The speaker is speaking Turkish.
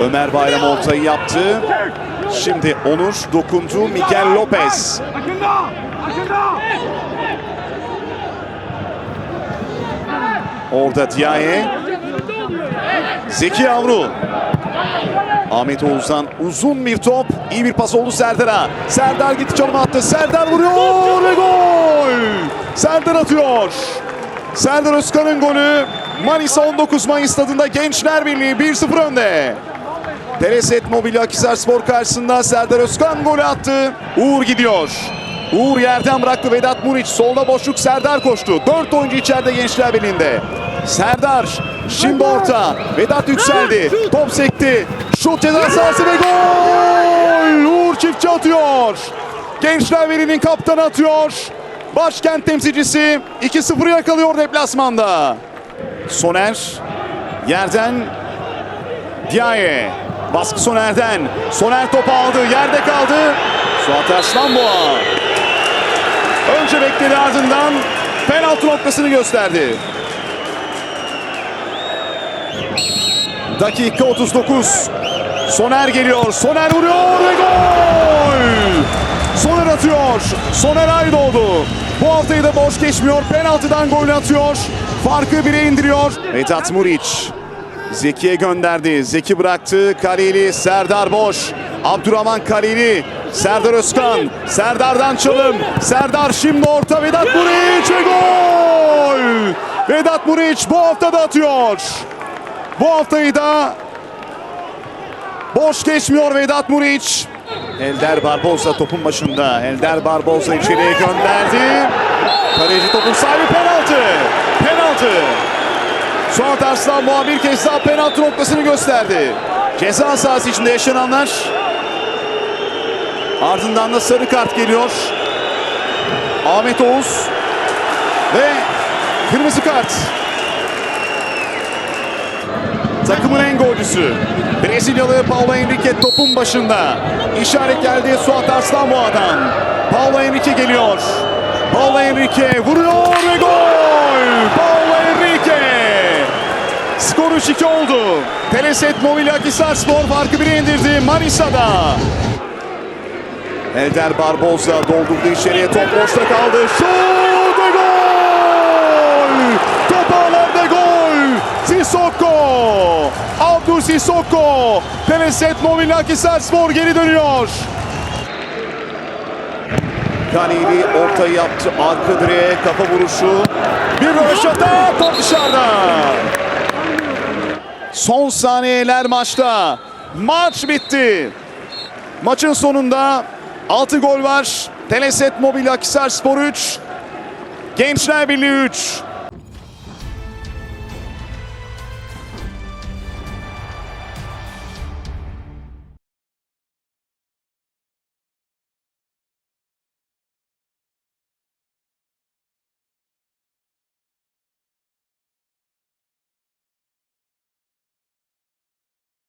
Ömer Bayram ortayı yaptı. Şimdi Onur dokundu. Miguel Lopez. Orada Diaye. Zeki Yavru. Ahmet Oğuz'dan uzun bir top. İyi bir pas oldu Serdar'a. Serdar gitti çalıma attı. Serdar vuruyor ve gol. Serdar atıyor. Serdar Özkan'ın golü. Manisa 19 Mayıs stadında Gençler Birliği 1-0 önde. Teleset Mobilya Akhisar Spor karşısında Serdar Özkan golü attı. Uğur gidiyor. Uğur yerden bıraktı Vedat Muriç. Solda boşluk Serdar koştu. Dört oyuncu içeride Gençler Birliği'nde. Serdar şimdi orta. Vedat yükseldi. Top sekti. Şut ceza sahası ve gol! Uğur çiftçi atıyor. Gençler Birliği'nin kaptanı atıyor. Başkent temsilcisi 2-0 yakalıyor deplasmanda. Soner yerden Diaye. Baskı Soner'den. Soner topu aldı. Yerde kaldı. Suat Arslanboğa. Önce bekledi ardından penaltı noktasını gösterdi. Dakika 39. Soner geliyor. Soner vuruyor ve gol! Soner atıyor. Soner Aydoğdu. Bu haftayı da boş geçmiyor. Penaltıdan gol atıyor. Farkı bire indiriyor. Vedat Muriç. Zeki'ye gönderdi. Zeki bıraktı. Kaleli Serdar boş. Abdurrahman Kaleli. Serdar Özkan. Serdar'dan çalım. Serdar şimdi orta. Vedat Muriç ve gol! Vedat Muriç bu hafta da atıyor. Bu haftayı da boş geçmiyor Vedat Muriç. Elder Barboza topun başında. Elder Barboza içeriye gönderdi. Kaleci topun sahibi. Penaltı. Suat Arslan Boğa bir kez daha penaltı noktasını gösterdi. Ceza sahası içinde yaşananlar. Ardından da sarı kart geliyor. Ahmet Oğuz ve kırmızı kart. Takımın en golcüsü. Brezilyalı Paulo Henrique topun başında. İşaret geldi Suat Arslanboğa'dan. Paulo Henrique geliyor. Paulo Henrique vuruyor ve gol! Paulo Henrique! Skor 3-2 oldu. Teleset Mobilya Akhisar Spor farkı 1'e indirdi Manisa'da. Elder Barboza doldurdu içeriye top boşta kaldı. Şut ve gol! Top ağlarda gol! Sissoko! Abdül Sissoko! Teleset Mobilya Akhisar Spor geri dönüyor. Kanili ortayı yaptı. Arka direğe kafa vuruşu. Bir röveşata top dışarıda. Son saniyeler maçta. Maç bitti. Maçın sonunda 6 gol var. Teleset Mobilya Akhisar Spor 3. Gençler Birliği 3.